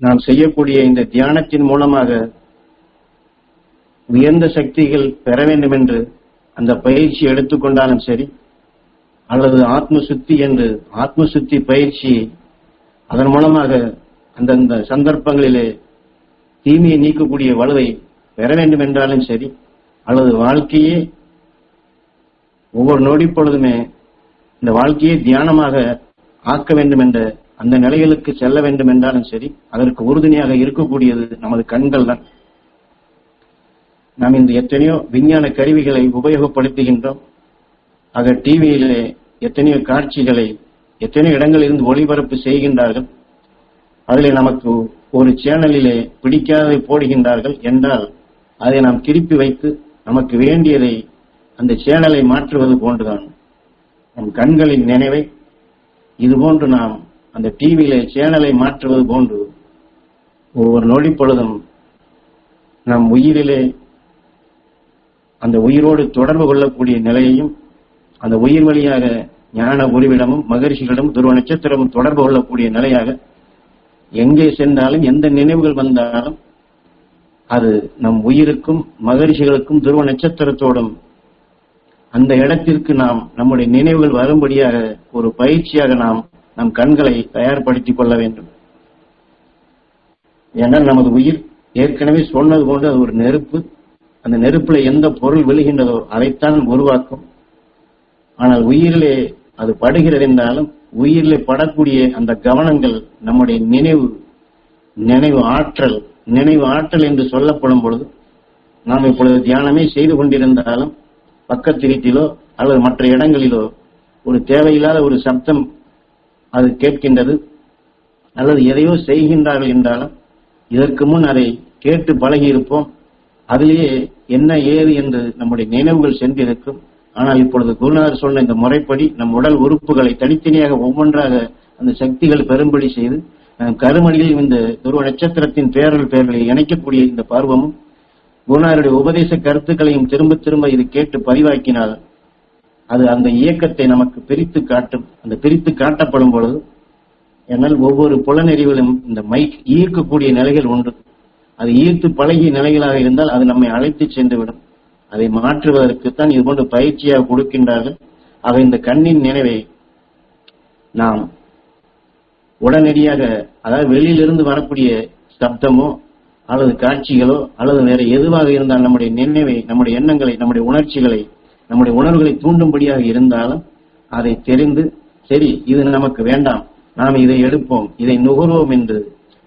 நாம் செய்யக்கூடிய இந்த தியானத்தின் மூலமாக உயர்ந்த சக்திகள் பெற வேண்டும் என்று அந்த பயிற்சி எடுத்துக்கொண்டாலும் சரி அல்லது ஆத்ம சுத்தி என்று ஆத்ம சுத்தி பயிற்சி அதன் மூலமாக அந்தந்த சந்தர்ப்பங்களிலே தீமையை நீக்கக்கூடிய வலுவை பெற வேண்டும் என்றாலும் சரி அல்லது வாழ்க்கையே ஒவ்வொரு நொடி பொழுதுமே இந்த வாழ்க்கையை தியானமாக ஆக்க வேண்டும் என்ற அந்த நிலைகளுக்கு செல்ல வேண்டும் என்றாலும் சரி அதற்கு உறுதுணையாக இருக்கக்கூடியது நமது கண்கள் தான். நாம் இந்த எத்தனையோ விஞ்ஞான கருவிகளை உபயோகப்படுத்துகின்றோம். ஆக டிவியிலே எத்தனையோ காட்சிகளை எத்தனையோ இடங்களிலிருந்து ஒளிபரப்பு செய்கின்றார்கள். அதில் நமக்கு ஒரு சேனலிலே பிடிக்காததை போடுகின்றார்கள் என்றால் அதை நாம் திருப்பி வைத்து நமக்கு வேண்டியதை அந்த சேனலை மாற்றுவது போன்றுதான். நம் கண்களின் நினைவை இதுபோன்று நாம் அந்த டிவியில சேனலை மாற்றுவது போன்று ஒவ்வொரு நொடி பொழுதும் நம் உயிரிலே அந்த உயிரோடு தொடர்பு கொள்ளக்கூடிய நிலையையும் அந்த உயிர் வழியாக ஞான குருவிடமும் மகரிஷிகளிடமும் துருவ நட்சத்திரமும் தொடர்பு கொள்ளக்கூடிய நிலையாக எங்கே சென்றாலும் எந்த நினைவுகள் வந்தாலும் அது நம் உயிருக்கும் மகரிஷிகளுக்கும் துருவ நட்சத்திரத்தோடும் அந்த இடத்திற்கு நாம் நம்முடைய நினைவுகள் வரும்படியாக ஒரு பயிற்சியாக நாம் நம் கண்களை தயார்படுத்திக் கொள்ள வேண்டும். ஏன்னா நமது உயிர் ஏற்கனவே சொன்னது போன்று அது ஒரு நெருப்பு. அந்த நெருப்புல எந்த பொருள் விழுகின்றதோ அதைத்தான் உருவாக்கும். ஆனால் உயிரிலே அது படுகிறது என்றாலும் உயிரிலே படக்கூடிய அந்த கவனங்கள் நம்முடைய நினைவு நினைவு ஆற்றல் நினைவு ஆற்றல் என்று சொல்லப்படும் பொழுது நாம் இப்பொழுது தியானமே செய்து கொண்டிருந்தாலும் பக்கத்து வீட்டிலோ அல்லது மற்ற இடங்களிலோ ஒரு தேவையில்லாத ஒரு சப்தம் அது கேட்கின்றது. அல்லது எதையோ செய்கின்றார்கள் என்றாலும் இதற்கு முன் அதை கேட்டு பழகி இருப்போம் அதிலேயே என்ன ஏது என்று நம்முடைய நினைவுகள் சென்றிருக்கும். ஆனால் இப்பொழுது குருநாதர் சொன்ன இந்த முறைப்படி நம் உடல் உறுப்புகளை தனித்தனியாக ஒவ்வொன்றாக அந்த சக்திகள் பெரும்படி செய்து நம் கருமணியில் இந்த துருவ நட்சத்திரத்தின் பேரல் பெயர்களை இணைக்கக்கூடிய இந்த பருவமும் குருநாதருடைய உபதேச கருத்துக்களையும் திரும்ப திரும்ப இது கேட்டு பதிவாக்கினால் அது அந்த இயக்கத்தை நமக்கு பிரித்து காட்டும் அந்த பிரித்து காட்டப்படும் பொழுது என்னால் ஒவ்வொரு புலநெறிவிலும் இந்த மைக் ஈர்க்கக்கூடிய நிலைகள் உண்டு. அது ஈர்த்து பழகிய நிலைகளாக இருந்தால் அது நம்மை அழைத்து சென்றுவிடும். அதை மாற்றுவதற்குத்தான் இது போன்ற பயிற்சியாக கொடுக்கின்றார்கள். ஆக இந்த கண்ணின் நினைவை நாம் உடனடியாக அதாவது வெளியிலிருந்து வரக்கூடிய சப்தமோ அல்லது காட்சிகளோ அல்லது வேற எதுவாக இருந்தால் நம்முடைய நினைவை நம்முடைய எண்ணங்களை நம்முடைய உணர்ச்சிகளை நம்முடைய உணர்வுகளை தூண்டும்படியாக இருந்தாலும் அதை தெரிந்து சரி இது நமக்கு வேண்டாம் நாம் இதை எடுப்போம் இதை நுகர்வோம் என்று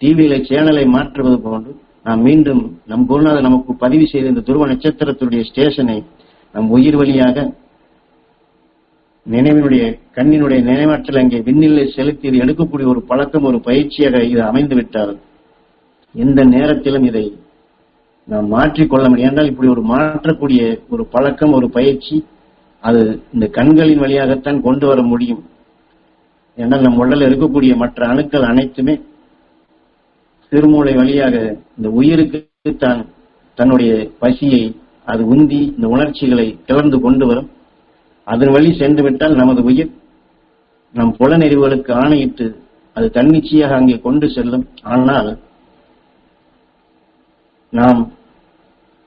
டிவியில சேனலை மாற்றுவது போன்று நாம் மீண்டும் நம் குருநாதர் நமக்கு பதிவு செய்த இந்த துருவ நட்சத்திரத்துடைய ஸ்டேஷனை நம் உயிர் வழியாக நினைவினுடைய கண்ணினுடைய நினைவாற்றல் அங்கே விண்ணிலை செலுத்தி இது எடுக்கக்கூடிய ஒரு பழக்கம் ஒரு பயிற்சியாக இது அமைந்து விட்டால் எந்த நேரத்திலும் இதை நாம் மாற்றிக்கொள்ள முடியும். என்றால் இப்படி ஒரு மாற்றக்கூடிய ஒரு பழக்கம் ஒரு பயிற்சி அது இந்த கண்களின் வழியாகத்தான் கொண்டு வர முடியும். என்றால் நம் உடலில் இருக்கக்கூடிய மற்ற அணுக்கள் அனைத்துமே சிறுமூளை வழியாக இந்த உயிருக்கு தான் தன்னுடைய பசியை அது உந்தி இந்த உணர்ச்சிகளை கிளர்ந்து கொண்டு வரும். அதன் வழி சென்று விட்டால் நமது உயிர் நம் புலநெறிவுகளுக்கு ஆணையிட்டு அது தன்னிச்சையாக அங்கே கொண்டு செல்லும். ஆனால் நாம்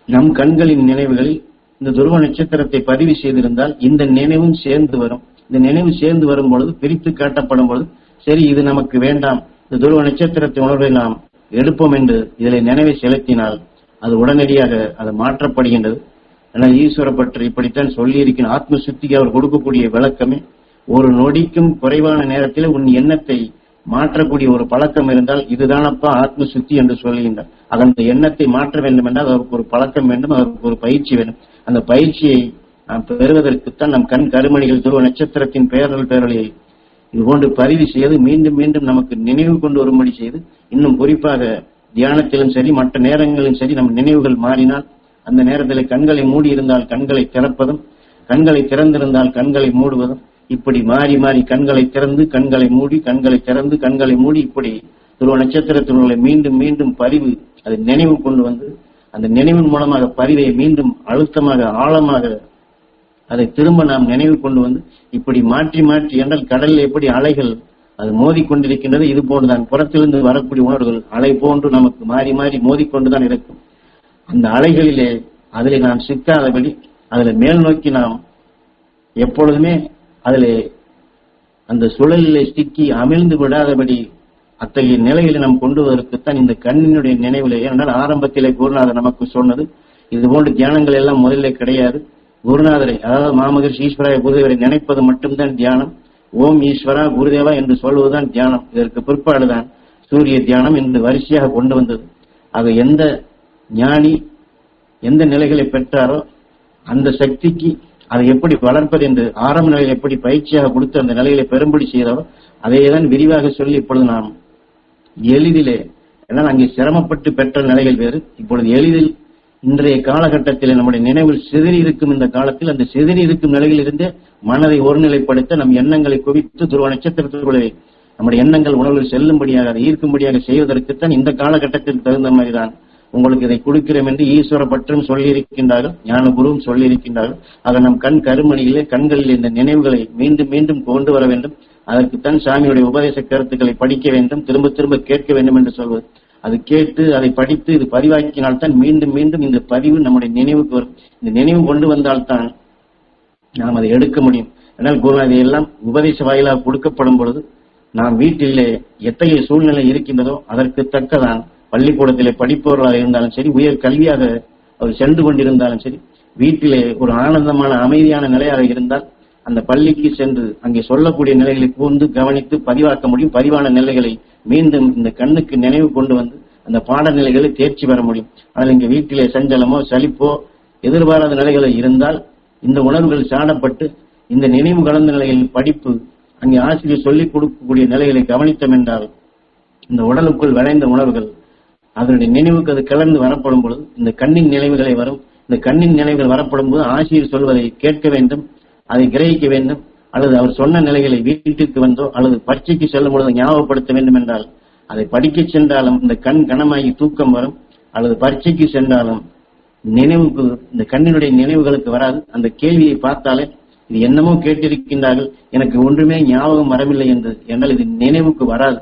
நம் கண்களின் நினைவுகளில் இந்த துருவ நட்சத்திரத்தை பதிவு செய்திருந்தால் இந்த நினைவும் சேர்ந்து வரும். இந்த நினைவு சேர்ந்து வரும் பொழுது பிரித்து காட்டப்படும் பொழுது சரி இது நமக்கு வேண்டாம். இந்த துருவ நட்சத்திரத்தை உணர்வை நாம் எடுப்போம் என்று இதில் நினைவை செலுத்தினால் அது உடனடியாக அது மாற்றப்படுகின்றது. ஆனால் ஈஸ்வர பற்றி இப்படித்தான் சொல்லியிருக்கிற ஆத்ம சுத்திக்கு அவர் கொடுக்கக்கூடிய விளக்கமே ஒரு நொடிக்கும் குறைவான நேரத்தில் உன் எண்ணத்தை மாற்றக்கூடிய ஒரு பழக்கம் இருந்தால் இதுதானப்பா ஆத்ம சுத்தி என்று சொல்லுகின்றார் அந்த எண்ணத்தை மாற்ற வேண்டும் என்றால் அதற்கு ஒரு பழக்கம் வேண்டும் அதற்கு ஒரு பயிற்சி வேண்டும். அந்த பயிற்சியை நாம் பெறுவதற்குத்தான் நம் கண் கருமணிகள் துருவ நட்சத்திரத்தின் பேரல் பேரலியை இது போன்று பதிவு செய்து மீண்டும் மீண்டும் நமக்கு நினைவு கொண்டு வரும்படி செய்து இன்னும் குறிப்பாக தியானத்திலும் சரி மற்ற நேரங்களிலும் சரி நம் நினைவுகள் மாறினால் அந்த நேரத்தில் கண்களை மூடி இருந்தால் கண்களை திறப்பதும் கண்களை திறந்திருந்தால் கண்களை மூடுவதும் இப்படி மாறி மாறி கண்களை திறந்து கண்களை மூடி கண்களை திறந்து கண்களை மூடி இப்படி துருவ நட்சத்திரத்தினுடைய மீண்டும் மீண்டும் பதிவு அதை நினைவு கொண்டு வந்து அந்த நினைவின் மூலமாக பதிவை மீண்டும் அழுத்தமாக ஆழமாக அதை திரும்ப நாம் நினைவு கொண்டு வந்து இப்படி மாற்றி மாற்றி என்றால் கடலில் எப்படி அலைகள் அது மோதிக்கொண்டிருக்கின்றது இது போன்றுதான். புறத்திலிருந்து வரக்கூடிய உணர்வுகள் அலை போன்று நமக்கு மாறி மாறி மோதிக்கொண்டுதான் இருக்கும். அந்த அலைகளிலே அதில் நாம் சிக்காதபடி அதில் மேல் நோக்கி நாம் எப்பொழுதுமே அதில் அந்த சுழலிலே சிக்கி அமிழ்ந்து விடாதபடி அத்தகைய நிலையில நாம் கொண்டு வருவதற்குத்தான் இந்த கண்ணினுடைய நினைவிலே ஏனென்றால் ஆரம்பத்திலே குருநாதர் நமக்கு சொன்னது இது போன்ற தியானங்கள் எல்லாம் முதல்ல கிடையாது. குருநாதரை அதாவது மாமகர்ஷி ஈஸ்வராய குருதேவரை நினைப்பது மட்டும்தான் தியானம். ஓம் ஈஸ்வரா குருதேவா என்று சொல்வதுதான் தியானம். இதற்கு பிற்பாடுதான் சூரிய தியானம் என்று வரிசையாக கொண்டு வந்தது. ஆக எந்த ஞானி எந்த நிலைகளை பெற்றாரோ அந்த சக்திக்கு அதை எப்படி வளர்ப்பது என்று ஆரம்ப நிலையில் எப்படி பயிற்சியாக கொடுத்து அந்த நிலைகளை பெரும்படி செய்தாரோ அதையேதான் விரிவாக சொல்லி இப்பொழுது நாம் எளிதிலே என்னால் அங்கே சிரமப்பட்டு பெற்ற நிலைகள் வேறு. இப்பொழுது எளிதில் இன்றைய காலகட்டத்தில் நம்முடைய நினைவில் சிதறி இருக்கும் இந்த காலத்தில் அந்த சிதறி இருக்கும் நிலையில் இருந்தே மனதை ஒருநிலைப்படுத்த நம் எண்ணங்களை குவித்து துருவ நட்சத்திரத்திற்குள்ளே நம்முடைய எண்ணங்கள் உணர்வில் செல்லும்படியாக அதை ஈர்க்கும்படியாக செய்வதற்குத்தான் இந்த காலகட்டத்தில் தகுந்த மாதிரிதான். உங்களுக்கு இதை கொடுக்கிறோம் என்று ஈஸ்வர பற்றும் சொல்லியிருக்கின்றார்கள் ஞான குருவும் சொல்லியிருக்கின்றார்கள். ஆக நம் கண் கருமணியிலே கண்களில் இந்த நினைவுகளை மீண்டும் மீண்டும் கொண்டு வர வேண்டும். அதற்குத்தான் சாமியுடைய உபதேச கருத்துக்களை படிக்க வேண்டும் திரும்ப திரும்ப கேட்க வேண்டும் என்று சொல்வது. அது கேட்டு அதை படித்து இது பதிவாக்கினால்தான் மீண்டும் மீண்டும் இந்த பதிவு நம்முடைய நினைவுக்கு வரும். இந்த நினைவு கொண்டு வந்தால்தான் நாம் அதை எடுக்க முடியும். ஆனால் குருநாதை எல்லாம் உபதேச வாயிலாக கொடுக்கப்படும் பொழுது நாம் வீட்டிலே எத்தகைய சூழ்நிலை இருக்கின்றதோ அதற்கு தக்கதான் பள்ளிக்கூடத்திலே படிப்பவர்களாக இருந்தாலும் சரி உயர் கல்வியாக அவர் சென்று கொண்டிருந்தாலும் சரி வீட்டிலே ஒரு ஆனந்தமான அமைதியான நிலையாக இருந்தால் அந்த பள்ளிக்கு சென்று அங்கே சொல்லக்கூடிய நிலைகளை கூர்ந்து கவனித்து பதிவாக்க முடியும். பதிவான நிலைகளை மீண்டும் இந்த கண்ணுக்கு நினைவு கொண்டு வந்து அந்த பாடநிலைகளை தேர்ச்சி பெற முடியும். ஆனால் இங்கே வீட்டிலே சஞ்சலமோ சலிப்போ எதிர்பாராத நிலைகளை இருந்தால் இந்த உணர்வுகள் சாடப்பட்டு இந்த நினைவு கலந்த நிலையில் படிப்பு அங்கே ஆசிரியர் சொல்லிக் கொடுக்கக்கூடிய நிலைகளை கவனித்தோம் என்றால் இந்த உடலுக்குள் விளைந்த உணர்வுகள் அதனுடைய நினைவுக்கு அது கலந்து வரப்படும் பொழுது இந்த கண்ணின் நினைவுகளை வரும். இந்த கண்ணின் நினைவுகள் வரப்படும் போது ஆசிரியர் சொல்வதை கேட்க வேண்டும் அதை கிரகிக்க வேண்டும் அல்லது அவர் சொன்ன நிலைகளை வீட்டிற்கு வந்தோ அல்லது பரீட்சைக்கு செல்லும் பொழுது ஞாபகப்படுத்த வேண்டும் என்றால் அதை படிக்கச் சென்றாலும் இந்த கண் கனமாகி தூக்கம் வரும். அல்லது பரீட்சைக்கு சென்றாலும் நினைவுக்கு இந்த கண்ணினுடைய நினைவுகளுக்கு வராது. அந்த கேள்வியை பார்த்தாலே இது என்னமோ கேட்டிருக்கின்றார்கள் எனக்கு ஒன்றுமே ஞாபகம் வரவில்லை என்று என்றால் இது நினைவுக்கு வராது.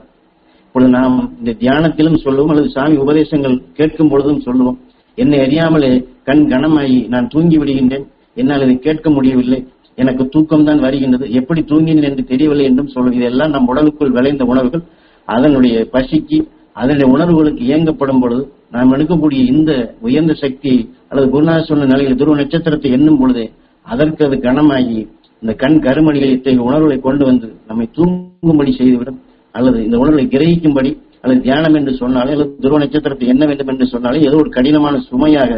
இப்பொழுது நாம் இந்த தியானத்திலும் சொல்லுவோம் அல்லது சாமி உபதேசங்கள் கேட்கும் பொழுதும் சொல்லுவோம் என்னை அறியாமலே கண் கனமாகி நான் தூங்கி விடுகின்றேன் என்னால் இதை கேட்க முடியவில்லை எனக்கு தூக்கம் தான் வருகின்றது எப்படி தூங்கினேன் என்று தெரியவில்லை என்றும் சொல்லும் இதெல்லாம் நம் உடலுக்குள் விளைந்த உணர்வுகள் அதனுடைய பசிக்கு அதனுடைய உணர்வுகளுக்கு இயங்கப்படும் பொழுது நாம் எடுக்கக்கூடிய இந்த உயர்ந்த சக்தி அல்லது குருநாத சொன்ன நிலையில் துருவ நட்சத்திரத்தை எண்ணும் பொழுதே அதற்கு அது கனமாகி இந்த கண் கருமணிகள் இத்தகைய உணர்வுகளை கொண்டு வந்து நம்மை தூங்கும்படி செய்துவிடும். அல்லது இந்த உணர்வை கிரகிக்கும்படி அல்லது தியானம் என்று சொன்னாலே அல்லது துருவ நட்சத்திரத்தை என்ன வேண்டும் என்று சொன்னாலே ஏதோ ஒரு கடினமான சுமையாக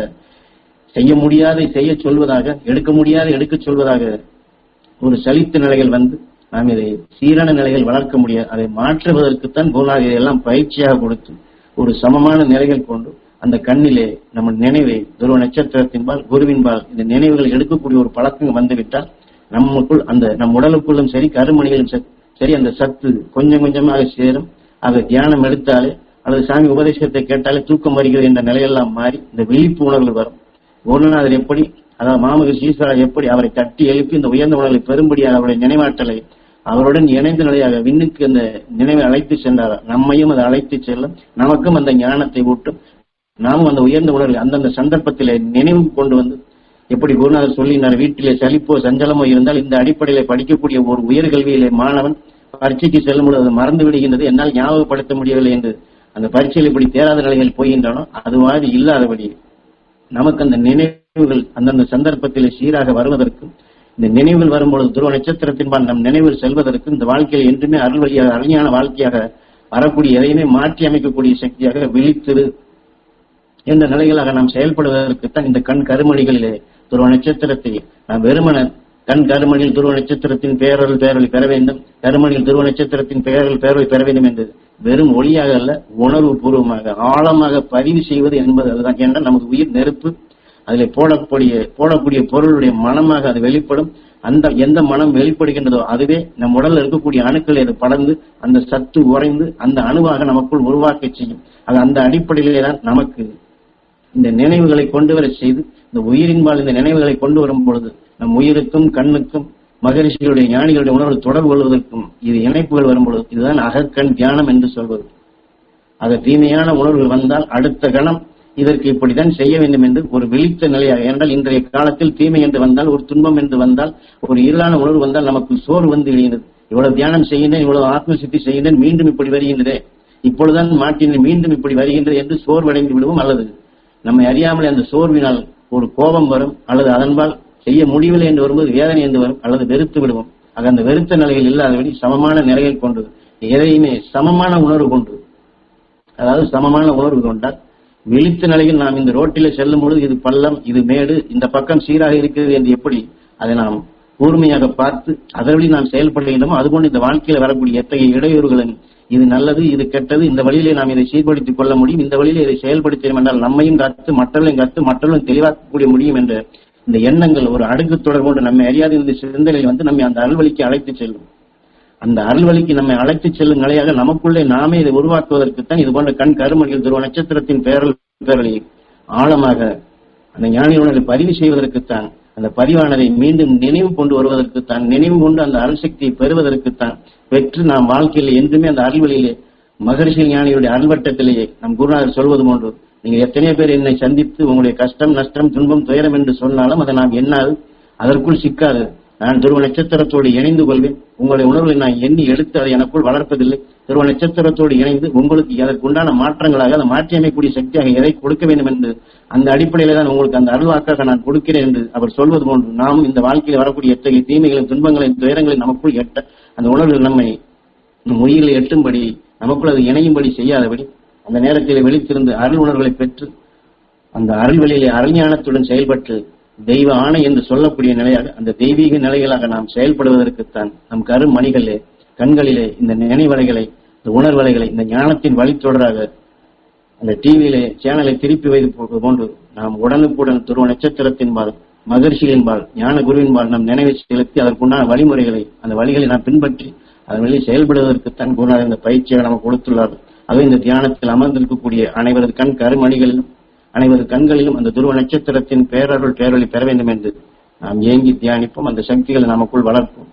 செய்ய முடியாத செய்ய சொல்வதாக எடுக்க முடியாத எடுக்க சொல்வதாக ஒரு சலித்த நிலைகள் வந்து நாம் இதை சீரான நிலைகள் வளர்க்க முடியாது. அதை மாற்றுவதற்குத்தான் குருநாதர் இதையெல்லாம் பயிற்சியாக கொடுத்து ஒரு சமமான நிலைகள் கொண்டு அந்த கண்ணிலே நம்ம நினைவை துருவ நட்சத்திரத்தின்பால் குருவின்பால் இந்த நினைவுகள் எடுக்கக்கூடிய ஒரு பழக்கம் வந்துவிட்டால் நமக்குள் அந்த நம் உடலுக்குள்ளும் சரி கருமணிகளும் சரி சரி அந்த சத்து கொஞ்சம் கொஞ்சமாக சேரும். ஆக தியானம் எடுத்தாலே அல்லது சாமி உபதேசத்தை கேட்டாலே தூக்கம் வருகிறது என்ற நிலையெல்லாம் மாறி இந்த விழிப்பு உணர்வு வரும். குருநாதர் எப்படி அதாவது மாமகர் ஈஸ்வரா எப்படி அவரை தட்டி எழுப்பி இந்த உயர்ந்த உணர்வை பெரும்படியாக அவருடைய நினைவாற்றலை அவருடன் இணைந்த நிலையாக விண்ணுக்கு அந்த நினைவை அழைத்து சென்றார்? நம்மையும் அதை அழைத்து செல்லும். நமக்கும் அந்த ஞானத்தை ஊட்டும். நாமும் அந்த உயர்ந்த உணர்வை அந்தந்த சந்தர்ப்பத்திலே நினைவு கொண்டு வந்து எப்படி குருநாதர் சொல்லினார் வீட்டிலே சலிப்போ சஞ்சலமோ இருந்தால் இந்த அடிப்படையில படிக்கக்கூடிய ஒரு உயர்கல்வியிலே மாணவன் பரீட்சைக்கு செல்லும் பொழுது அது மறந்து விடுகின்றது. என்னால் ஞாபகப்படுத்த முடியவில்லை என்று அந்த பரீட்சையில் இப்படி தேராத நிலைகள் போகின்றனோ அது மாதிரி இல்லாதபடி நமக்கு அந்த நினைவுகள் அந்தந்த சந்தர்ப்பத்திலே சீராக வருவதற்கும் இந்த நினைவுகள் வரும்பொழுது துருவ நட்சத்திரத்தின்பால் நம் நினைவில் செல்வதற்கு இந்த வாழ்க்கையில் என்றுமே அருள் வழியாக அருமையான வாழ்க்கையாக வரக்கூடிய எதையுமே மாற்றி அமைக்கக்கூடிய சக்தியாக விழித்திரு என்ற நிலைகளாக நாம் செயல்படுவதற்குத்தான் இந்த கண் கருமணிகளிலே துருவ நட்சத்திரத்தை நாம் வெறுமன கண் கருமணியில் துருவ நட்சத்திரத்தின் பெயரல் பேரலை பெற வேண்டும். கருமணியில் துருவ நட்சத்திரத்தின் பெயரல் பேரலை பெற வேண்டும் என்று வெறும் ஒளியாக அல்ல உணர்வு பூர்வமாக ஆழமாக பதிவு செய்வது என்பது அதுதான். என்றால் நமக்கு உயிர் நெருப்பு அதில் போடக்கூடிய போடக்கூடிய பொருளுடைய மனமாக அது வெளிப்படும். அந்த எந்த மனம் வெளிப்படுகின்றதோ அதுவே நம் உடலில் இருக்கக்கூடிய அணுக்களை அது படர்ந்து அந்த சத்து உறைந்து அந்த அணுவாக நமக்குள் உருவாக்க செய்யும். அது அந்த அடிப்படையிலே தான் நமக்கு இந்த நினைவுகளை கொண்டு வர செய்து இந்த உயிரின்பால் இந்த நினைவுகளை கொண்டு வரும் பொழுது நம் உயிருக்கும் கண்ணுக்கும் மகரிஷிகளுடைய ஞானிகளுடைய உணர்வு தொடர்பு கொள்வதற்கும் இது இணைப்புகள் வரும்பொழுது இதுதான் அகக்கண் தியானம் என்று சொல்வது. அது தீமையான உணர்வுகள் வந்தால் அடுத்த கணம் இதற்கு இப்படித்தான் செய்ய வேண்டும் என்று ஒரு விழித்த நிலையாக என்றால் இன்றைய காலத்தில் தீமை என்று வந்தால் ஒரு துன்பம் என்று வந்தால் ஒரு இருளான உணர்வு வந்தால் நமக்கு சோறு வந்து விழுகிறது இவ்வளவு தியானம் செய்கின்றேன் இவ்வளவு ஆத்ம சித்தி செய்கின்றேன் மீண்டும் இப்படி வருகின்றதே. இப்பொழுதுதான் மாட்டினேன் மீண்டும் இப்படி வருகின்றது என்று சோர்வடைந்து விடுவோம் அல்லது நம்மை அறியாமல் அந்த சோர்வினால் ஒரு கோபம் வரும் அல்லது அதன்பால் செய்ய முடியவில்லை என்று வரும்போது வேதனை என்று வரும் அல்லது வெறுத்து விடுவோம். ஆக அந்த வெறுத்த நிலையில் இல்லாதபடி சமமான நிலையில் கொண்டு எதையுமே சமமான உணர்வு கொண்டு அதாவது சமமான உணர்வு கொண்டால் விழித்த நிலையில் நாம் இந்த ரோட்டில செல்லும் பொழுது இது பள்ளம் இது மேடு இந்த பக்கம் சீராக இருக்கிறது என்று எப்படி அதை நாம் கூர்மையாக பார்த்து அதன்படி நாம் செயல்படுகின்றோமோ அதுபோன்று இந்த வாழ்க்கையில் வரக்கூடிய எத்தகைய இடையூறுகளின் இது நல்லது இது கெட்டது இந்த வழியிலே நாம் இதை சீர்படுத்திக் கொள்ள முடியும். இந்த வழியிலே இதை செயல்படுத்தினோம் என்றால் நம்மையும் கத்து மற்றவர்களையும் கத்து மற்றவர்களும் தெளிவாக்கக்கூடிய முடியும் என்ற இந்த எண்ணங்கள் ஒரு அடுக்கு கொண்டு நம்ம அறியாத இந்த சிந்தனையில் வந்து நம்மை அந்த அல்வழிக்கு அழைத்து செல்லும். அந்த அருள்வழிக்கு நம்மை அழைத்துச் செல்லும் நிலையாக நமக்குள்ளே நாமே இதை உருவாக்குவதற்குத்தான் இது போன்ற கண் கருமணிகள் துருவ நட்சத்திரத்தின் பேரல் பேரலை ஆழமாக அந்த ஞானியுடன் பதிவு செய்வதற்குத்தான் அந்த பதிவானதை மீண்டும் நினைவு கொண்டு வருவதற்குத்தான் நினைவு கொண்டு அந்த அருள் சக்தியை பெறுவதற்குத்தான் பெற்று நாம் வாழ்க்கையில் என்றுமே அந்த அருள்வழியிலே மகரிஷி ஞானியுடைய அருள்வட்டத்திலேயே நம் குருநாதர் சொல்வது போன்று நீங்க எத்தனையோ பேர் என்னை சந்தித்து உங்களுடைய கஷ்டம் நஷ்டம் துன்பம் துயரம் என்று சொன்னாலும் அதை நாம் என்னால் அதற்குள் சிக்காது. நான் துருவ நட்சத்திரத்தோடு இணைந்து கொள்வேன். உங்களுடைய உணர்வை நான் எண்ணி எடுத்து அதை எனக்குள் வளர்ப்பதில்லை. துருவ நட்சத்திரத்தோடு இணைந்து உங்களுக்கு அதற்குண்டான மாற்றங்களாக அதை மாற்றி அமைக்கக்கூடிய சக்தியாக எதை கொடுக்க வேண்டும் என்று அந்த அடிப்படையில தான் உங்களுக்கு அந்த அருள்வாக்காக நான் கொடுக்கிறேன் என்று அவர் சொல்வது போன்று நாமும் இந்த வாழ்க்கையில் வரக்கூடிய எத்தகைய தீமைகளையும் துன்பங்களையும் துயரங்களையும் நமக்குள் எட்ட அந்த உணர்வு நம்மை நம் எட்டும்படி நமக்குள் அது இணையும்படி செய்யாதபடி அந்த நேரத்தில் வெளித்திருந்து அருள் உணர்வுகளை பெற்று அந்த அருள்வெளியிலே அருஞானத்துடன் செயல்பட்டு தெய்வ ஆணை என்று சொல்லக்கூடிய நிலையாக அந்த தெய்வீக நிலைகளாக நாம் செயல்படுவதற்குத்தான் நம் கருமணிகளே கண்களிலே இந்த நினைவலைகளை இந்த உணர்வலைகளை இந்த ஞானத்தின் வழித்தொடராக அந்த டிவியிலே சேனலை திருப்பி வைத்து போன்று நாம் உடனுக்குடன் துருவ நட்சத்திரத்தின்பால் மகர்ஷிகளின்பால் ஞான குருவின்பால் நம் நினைவை செலுத்தி அதற்குண்டான வழிமுறைகளை அந்த வழிகளை நாம் பின்பற்றி அதன் வழி செயல்படுவதற்குத்தான் குருநாதர் இந்த பயிற்சியை நமக்கு கொடுத்துள்ளார். அது இந்த தியானத்தில் அமர்ந்திருக்கக்கூடிய அனைவரது கண் கருமணிகளிலும் அனைவரது கண்களிலும் அந்த துருவ நட்சத்திரத்தின் பேரருள் பேரொளி பெற வேண்டும் என்று நாம் ஏங்கி தியானிப்போம். அந்த சக்திகளை நமக்குள் வளர்ப்போம்.